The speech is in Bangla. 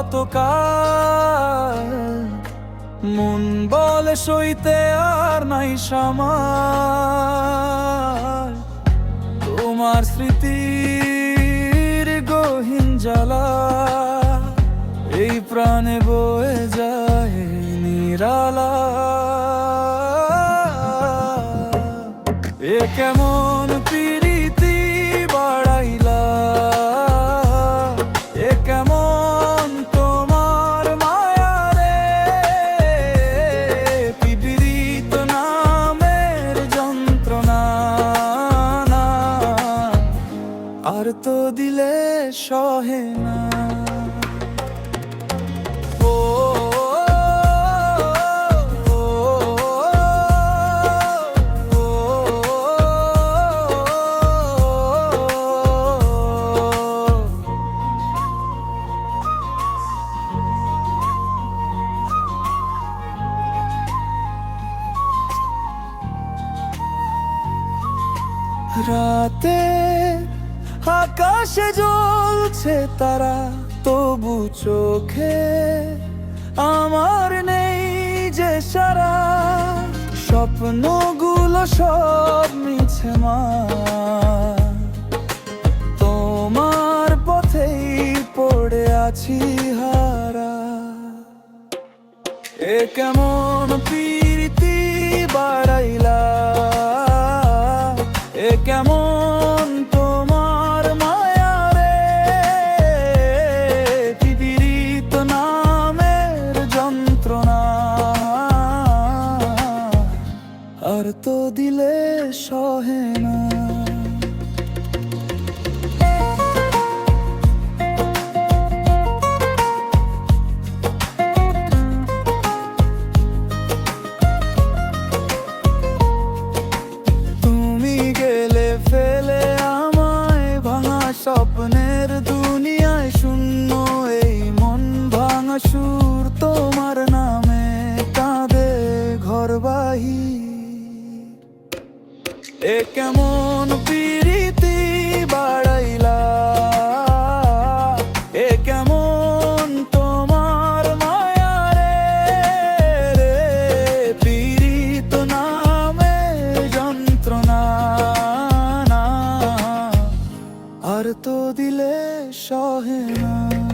কতকাল মন বলে সইতে আর নাই সামার তোমার স্মৃতির গহীন জ্বালা, এই প্রাণে বয়ে যায় নিরালা। এ কেমন প্রীতি তো দিলে সহে না। রাতে আকাশে জ্বলছে তারা, তবু চোখে আমার নেই যে সারা। স্বপ্নগুলো সব মিছে মা। তোমার পথেই পড়ে আছি হারা। এ কেমন প্রীতি বাড়াইলা? এ কেমন আর তো দিলে সহে না। এ কেমন প্রীতি বাড়াইলা? এ কেমন তোমার মায়া রে? পীড়িত নামে যন্ত্রণা, না। আর তো দিলে সহে না।